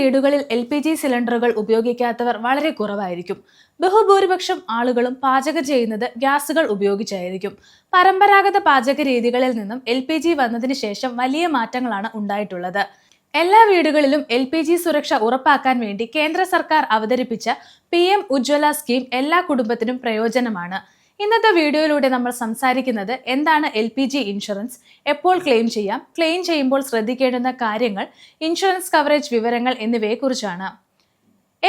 വീടുകളിൽ L P G സിലിണ്ടറുകൾ ഉപയോഗിക്കാത്തവർ വളരെ കുറവായിരിക്കും. ബഹുഭൂരിപക്ഷം ആളുകളും പാചകം ചെയ്യുന്നത് ഗ്യാസുകൾ ഉപയോഗിച്ചായിരിക്കും. പരമ്പരാഗത പാചക രീതികളിൽ നിന്നും എൽ പി ജി വന്നതിന് ശേഷം വലിയ മാറ്റങ്ങളാണ് ഉണ്ടായിട്ടുള്ളത്. എല്ലാ വീടുകളിലും എൽ പി ജി സുരക്ഷ ഉറപ്പാക്കാൻ വേണ്ടി കേന്ദ്ര സർക്കാർ അവതരിപ്പിച്ച പി എം ഉജ്ജ്വല സ്കീം എല്ലാ കുടുംബത്തിനും പ്രയോജനമാണ്. ഇന്നത്തെ വീഡിയോയിലൂടെ നമ്മൾ സംസാരിക്കുന്നത് എന്താണ് എൽ പി ജി ഇൻഷുറൻസ്? എപ്പോൾ ക്ലെയിം ചെയ്യാം? ക്ലെയിം ചെയ്യുമ്പോൾ ശ്രദ്ധിക്കേണ്ടുന്ന കാര്യങ്ങൾ ഇൻഷുറൻസ് കവറേജ് വിവരങ്ങൾ എന്നിവയെക്കുറിച്ചാണ്.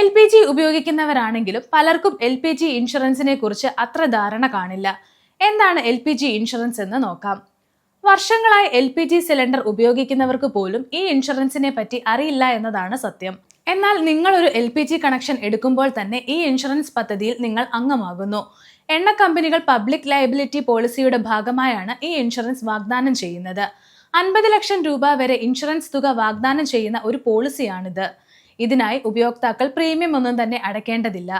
എൽ പി ജി ഉപയോഗിക്കുന്നവരാണെങ്കിലും പലർക്കും എൽ പി ജി ഇൻഷുറൻസിനെ കുറിച്ച് അത്ര ധാരണ കാണില്ല. എന്താണ് എൽ പി ജി ഇൻഷുറൻസ് എന്ന് നോക്കാം. വർഷങ്ങളായി എൽ പി ജി സിലിണ്ടർ ഉപയോഗിക്കുന്നവർക്ക് പോലും ഈ ഇൻഷുറൻസിനെ പറ്റി അറിയില്ല എന്നതാണ് സത്യം. എന്നാൽ നിങ്ങൾ ഒരു എൽ പി ജി കണക്ഷൻ എടുക്കുമ്പോൾ തന്നെ ഈ ഇൻഷുറൻസ് പദ്ധതിയിൽ നിങ്ങൾ അംഗമാകുന്നു. എണ്ണ കമ്പനികൾ പബ്ലിക് ലയബിലിറ്റി പോളിസിയുടെ ഭാഗമായാണ് ഈ ഇൻഷുറൻസ് വാഗ്ദാനം ചെയ്യുന്നത്. അൻപത് ലക്ഷം രൂപ വരെ ഇൻഷുറൻസ് തുക വാഗ്ദാനം ചെയ്യുന്ന ഒരു പോളിസിയാണിത് ഇതിനായി ഉപയോക്താക്കൾ പ്രീമിയം ഒന്നും തന്നെ അടയ്ക്കേണ്ടതില്ല.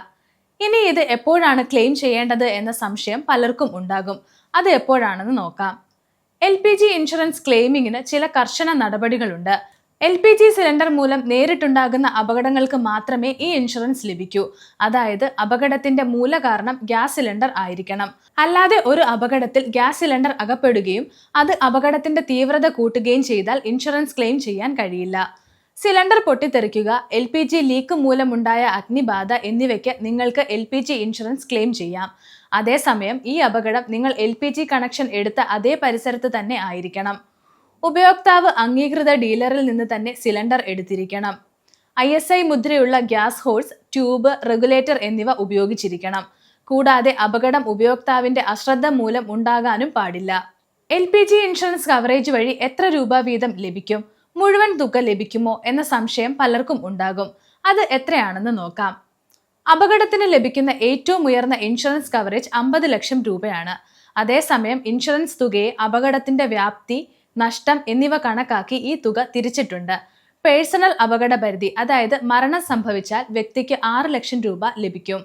ഇനി ഇത് എപ്പോഴാണ് ക്ലെയിം ചെയ്യേണ്ടത് എന്ന സംശയം പലർക്കും ഉണ്ടാകും. അത് എപ്പോഴാണെന്ന് നോക്കാം. എൽ പി ജി ഇൻഷുറൻസ് ക്ലെയിമിങ്ങിന് ചില കർശന നടപടികളുണ്ട്. എൽ പി ജി സിലിണ്ടർ മൂലം നേരിട്ടുണ്ടാകുന്ന അപകടങ്ങൾക്ക് മാത്രമേ ഈ ഇൻഷുറൻസ് ലഭിക്കൂ. അതായത് അപകടത്തിന്റെ മൂലകാരണം ഗ്യാസ് സിലിണ്ടർ ആയിരിക്കണം. അല്ലാതെ ഒരു അപകടത്തിൽ ഗ്യാസ് സിലിണ്ടർ അകപ്പെടുകയും അത് അപകടത്തിന്റെ തീവ്രത കൂട്ടുകയും ചെയ്താൽ ഇൻഷുറൻസ് ക്ലെയിം ചെയ്യാൻ കഴിയില്ല. സിലിണ്ടർ പൊട്ടിത്തെറിക്കുക എൽ പി ജി ലീക്ക് മൂലമുണ്ടായ അഗ്നിബാധ എന്നിവയ്ക്ക് നിങ്ങൾക്ക് L P G insurance claim ചെയ്യാം. അതേസമയം ഈ അപകടം നിങ്ങൾ എൽ പി ജി കണക്ഷൻ എടുത്ത അതേ പരിസരത്ത് തന്നെ ആയിരിക്കണം. ഉപയോക്താവ് അംഗീകൃത ഡീലറിൽ നിന്ന് തന്നെ സിലിണ്ടർ എടുത്തിരിക്കണം. ഐ എസ് ഐ മുദ്രയുള്ള ഗ്യാസ് ഹോൾസ് ട്യൂബ് റെഗുലേറ്റർ എന്നിവ ഉപയോഗിച്ചിരിക്കണം. കൂടാതെ അപകടം ഉപയോക്താവിന്റെ അശ്രദ്ധ മൂലം ഉണ്ടാകാനും പാടില്ല. L P G insurance coverage വഴി എത്ര രൂപ വീതം ലഭിക്കും? മുഴുവൻ തുക ലഭിക്കുമോ എന്ന സംശയം പലർക്കും ഉണ്ടാകും. അത് എത്രയാണെന്ന് നോക്കാം. അപകടത്തിന് ലഭിക്കുന്ന ഏറ്റവും ഉയർന്ന ഇൻഷുറൻസ് കവറേജ് അമ്പത് ലക്ഷം രൂപയാണ്. അതേസമയം ഇൻഷുറൻസ് തുകയെ അപകടത്തിന്റെ വ്യാപ്തി നഷ്ടം എന്നിവ കണക്കാക്കി ഈ തുക തിരിച്ചിട്ടുണ്ട്. പേഴ്സണൽ അപകട പരിധി അതായത് മരണം സംഭവിച്ചാൽ വ്യക്തിക്ക് ആറ് ലക്ഷം രൂപ ലഭിക്കും.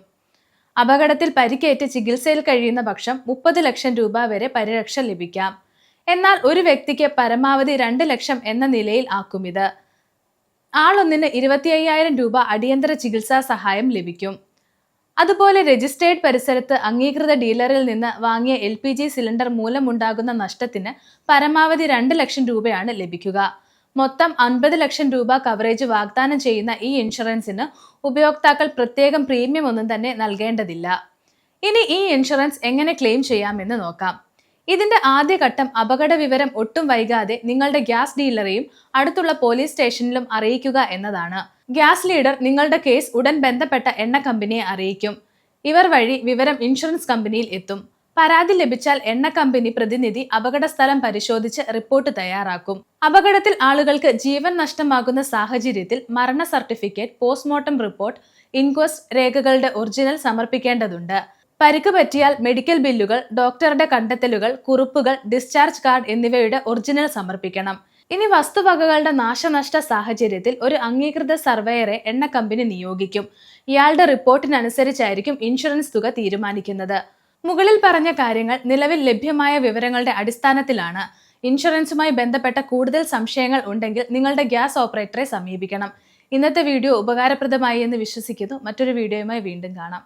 അപകടത്തിൽ പരിക്കേറ്റ് ചികിത്സയിൽ കഴിയുന്ന പക്ഷം മുപ്പത് ലക്ഷം രൂപ വരെ പരിരക്ഷ ലഭിക്കാം. എന്നാൽ ഒരു വ്യക്തിക്ക് പരമാവധി രണ്ട് ലക്ഷം എന്ന നിലയിൽ ആക്കും ഇത്. ആളൊന്നിന് ഇരുപത്തി അയ്യായിരം രൂപ അടിയന്തര ചികിത്സാ സഹായം ലഭിക്കും. അതുപോലെ രജിസ്ട്രേഡ് പരിസരത്ത് അംഗീകൃത ഡീലറിൽ നിന്ന് വാങ്ങിയ എൽ പി ജി സിലിണ്ടർ മൂലമുണ്ടാകുന്ന നഷ്ടത്തിന് പരമാവധി രണ്ട് ലക്ഷം രൂപയാണ് ലഭിക്കുക. മൊത്തം അൻപത് ലക്ഷം രൂപ കവറേജ് വാഗ്ദാനം ചെയ്യുന്ന ഈ ഇൻഷുറൻസിന് ഉപയോക്താക്കൾ പ്രത്യേകം പ്രീമിയം ഒന്നും തന്നെ നൽകേണ്ടതില്ല. ഇനി ഈ ഇൻഷുറൻസ് എങ്ങനെ ക്ലെയിം ചെയ്യാമെന്ന് നോക്കാം. ഇതിന്റെ ആദ്യഘട്ടം അപകട വിവരം ഒട്ടും വൈകാതെ നിങ്ങളുടെ ഗ്യാസ് ഡീലറെയും അടുത്തുള്ള പോലീസ് സ്റ്റേഷനിലും അറിയിക്കുക എന്നതാണ്. ഗ്യാസ് ലീഡർ നിങ്ങളുടെ കേസ് ഉടൻ ബന്ധപ്പെട്ട എണ്ണ കമ്പനിയെ അറിയിക്കും. ഇവർ വഴി വിവരം ഇൻഷുറൻസ് കമ്പനിയിൽ എത്തും. പരാതി ലഭിച്ചാൽ എണ്ണ കമ്പനി പ്രതിനിധി അപകടസ്ഥലം പരിശോധിച്ച് റിപ്പോർട്ട് തയ്യാറാക്കും. അപകടത്തിൽ ആളുകൾക്ക് ജീവൻ നഷ്ടമാകുന്ന സാഹചര്യത്തിൽ മരണ സർട്ടിഫിക്കറ്റ് പോസ്റ്റ്മോർട്ടം റിപ്പോർട്ട് ഇൻക്വസ്റ്റ് രേഖകളുടെ ഒറിജിനൽ സമർപ്പിക്കേണ്ടതുണ്ട്. പരിക്ക് പറ്റിയാൽ മെഡിക്കൽ ബില്ലുകൾ ഡോക്ടറുടെ കണ്ടെത്തലുകൾ കുറിപ്പുകൾ ഡിസ്ചാർജ് കാർഡ് എന്നിവയുടെ ഒറിജിനൽ സമർപ്പിക്കണം. ഇനി വസ്തുവകകളുടെ നാശനഷ്ട സാഹചര്യത്തിൽ ഒരു അംഗീകൃത സർവേയറെ എണ്ണ കമ്പനി നിയോഗിക്കും. ഇയാളുടെ റിപ്പോർട്ടിനനുസരിച്ചായിരിക്കും ഇൻഷുറൻസ് തുക തീരുമാനിക്കുന്നത്. മുകളിൽ പറഞ്ഞ കാര്യങ്ങൾ നിലവിൽ ലഭ്യമായ വിവരങ്ങളുടെ അടിസ്ഥാനത്തിലാണ്. ഇൻഷുറൻസുമായി ബന്ധപ്പെട്ട കൂടുതൽ സംശയങ്ങൾ ഉണ്ടെങ്കിൽ നിങ്ങളുടെ ഗ്യാസ് ഓപ്പറേറ്ററെ സമീപിക്കണം. ഇന്നത്തെ വീഡിയോ ഉപകാരപ്രദമായി എന്ന് വിശ്വസിക്കുന്നു. മറ്റൊരു വീഡിയോയുമായി വീണ്ടും കാണാം.